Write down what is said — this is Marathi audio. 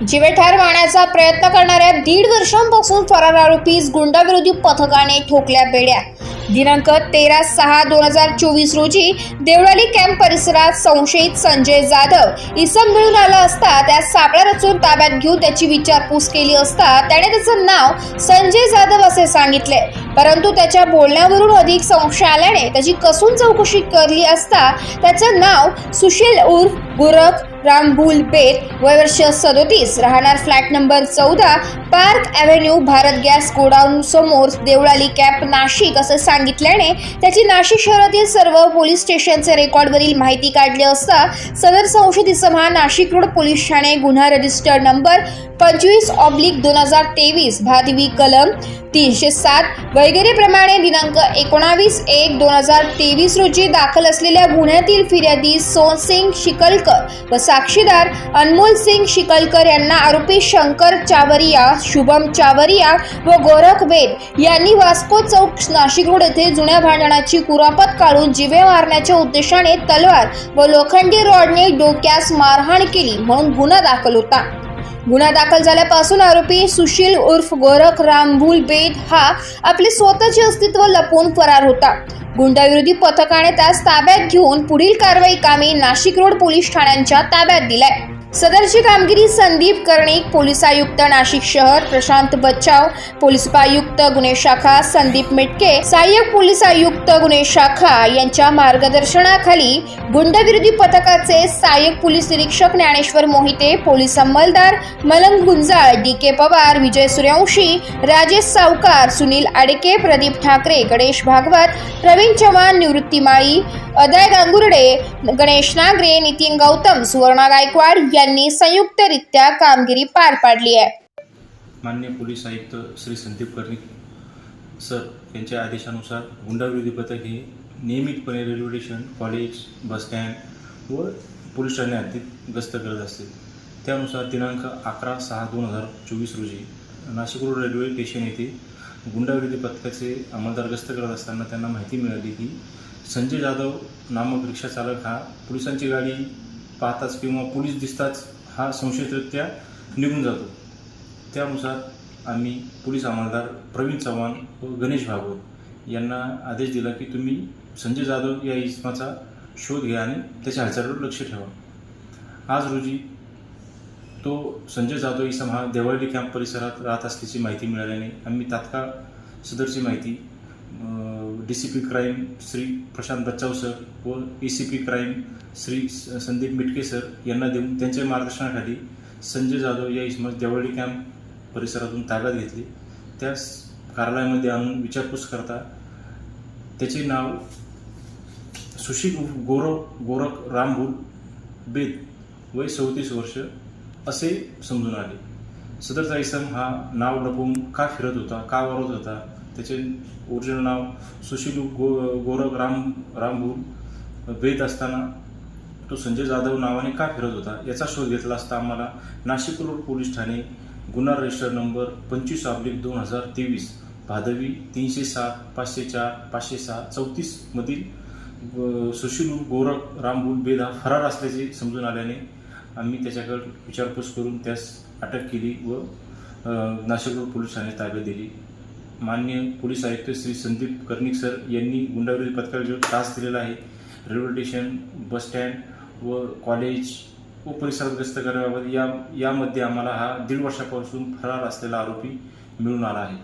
जीवे ठार मारण्याचा प्रयत्न करणाऱ्या दीड वर्षांपासून फरार आरोपीस गुंडाविरोधी पथकाने ठोकल्या बेड्या. दिनांक तेरा सहा दोन हजार चोवीस रोजी देवळाली कॅम्प परिसरात संशयित संजय जाधव इसम मिळून आला असता त्यास सापळा रचून ताब्यात घेऊन त्याची विचारपूस केली असता त्याने त्याचं नाव संजय जाधव असे सांगितले. परंतु त्याच्या बोलण्यावरून अधिक संशय आल्याने त्याची कसून चौकशी करली असता त्याचं नाव सुशील उर्फ गुरख रामभूल बेत वय वर्ष सदोतीस राहणार फ्लॅट नंबर चौदा park avenue Bharat gas godown समोर देवळाली कॅप नाशिक असं सांगितल्याने त्याची नाशिक शहरातील सर्व पोलीस स्टेशनचे रेकॉर्डवरील माहिती काढली असता सदर संशयित इसम हा नाशिक रोड पोलीस ठाणे गुन्हा रजिस्टर नंबर पंचवीस ऑब्लिक दोन हजार तेवीस भादवी कलम तीनशे सात वगैरेप्रमाणे दिनांक एकोणावीस एक दोन हजार तेवीस रोजी दाखल असलेल्या गुन्ह्यातील फिर्यादी सोनसिंग शिकलकर व साक्षीदार अनमोल सिंग शिकलकर यांना आरोपी शंकर चावरिया शुभम चावरिया व गोरख वेद यांनी वास्को चौक नाशिक रोड येथे जुन्या भांडणाची कुरापत काढून जिवे मारण्याच्या उद्देशाने तलवार व लोखंडी रॉडने डोक्यास मारहाण केली म्हणून गुन्हा दाखल होता. गुन्हा दाखल झाल्यापासून आरोपी सुशील उर्फ गोरख रामभूल बेद हा आपले स्वतःचे अस्तित्व लपवून फरार होता. गुंडाविरोधी पथकाने त्यास ताब्यात घेऊन पुढील कारवाई कामी नाशिक रोड पोलीस ठाण्यांच्या ताब्यात दिलाय. सदरची कामगिरी संदीप कर्णिक पोलीस आयुक्त नाशिक शहर प्रशांत बच्चाव पोलीस उपायुक्त गुन्हे शाखा संदीप मिटके सहाय्यक पोलीस आयुक्त गुन्हे शाखा यांच्या मार्गदर्शनाखाली गुंडविरोधी पथकाचे सहाय्यक पोलीस निरीक्षक ज्ञानेश्वर मोहिते पोलीस अंमलदार मलंग गुंजाळ डी के पवार विजय सूर्यवंशी राजेश सावकार सुनील आडके प्रदीप ठाकरे गणेश भागवत प्रवीण चव्हाण निवृत्ती माळी अदय गांगुर्डे गणेश नागरे नितीन गौतम सुवर्णा गायकवाड यांनी संयुक्तरित्या कामगिरी पार पाडली आहे. मान्य पोलीस आयुक्त श्री संदीप कर्णिक सर यांच्या आदेशानुसार गुंडाविरोधी पथक हे नियमितपणे railway station college bus stand व पोलीस ठाणे गस्त करत असते. त्यानुसार दिनांक अकरा सहा दोन हजार चोवीस रोजी नाशिक रोड रेल्वे स्टेशन येथे गुंडाविरोधी पथकाचे अंमलदार गस्त करत असताना त्यांना माहिती मिळाली की संजय जाधव नामक रिक्षा चालक हा पोलिसांची गाडी पाहताच किंवा पोलीस दिसताच हा संशयितरित्या निघून जातो. त्यानुसार आम्ही पोलीस अंमलदार प्रवीण चव्हाण व गणेश भागवत यांना आदेश दिला की तुम्ही संजय जाधव या इसमाचा शोध घ्या आणि त्याच्या हालचालीवर लक्ष ठेवा. आज रोजी तो संजय जाधव इसम हा देवाळी कॅम्प परिसरात राहत असल्याची माहिती मिळाल्याने आम्ही तात्काळ सदरची माहिती D C P crime Shri Prashant Bachhav sir व A C P crime Shri Sandeep Mitke sir यांना देऊन त्यांच्या मार्गदर्शनाखाली संजय जाधव या इसमास देवळी कॅम्प परिसरातून ताब्यात घेतली. त्या कार्यालयामध्ये आणून विचारपूस करता त्याचे नाव सुशील गोरव गोरख रामभूल बेद वय चौतीस वर्ष असे समजून आले. सदरचा इसम हा नाव लपवून का फिरत होता का वरत होता त्याचे ओरिजिनल नाव सुशील गो गोरख राम रामभूल बेद असताना तो संजय जाधव नावाने का फिरत होता? याचा शोध घेतला असता आम्हाला. नाशिक रोड पोलीस ठाणे गुन्हा रजिस्टर नंबर पंचवीस ऑब्लिक दोन हजार तेवीस. भादवी तीनशे सात पाचशे चार पाचशे सहा चौतीसमधील सुशील गोरख रामभूल बेद हा फरार असल्याचे समजून आल्याने आम्ही त्याच्याकडे विचारपूस करून त्यास अटक केली व नाशिक रोड पोलीस ठाणे ताब्यात दिली. मान्य पोलीस आयुक्त श्री संदीप कर्णिक सर यांनी गुंडाविरोधी पथकाला जो त्रास दिलेला आहे रेल्वे स्टेशन बस स्टँड व कॉलेज व परिसरात ग्रस्त करण्याबाबत या यामध्ये आम्हाला हा दीड वर्षापासून फरार असलेला आरोपी मिळून आला आहे.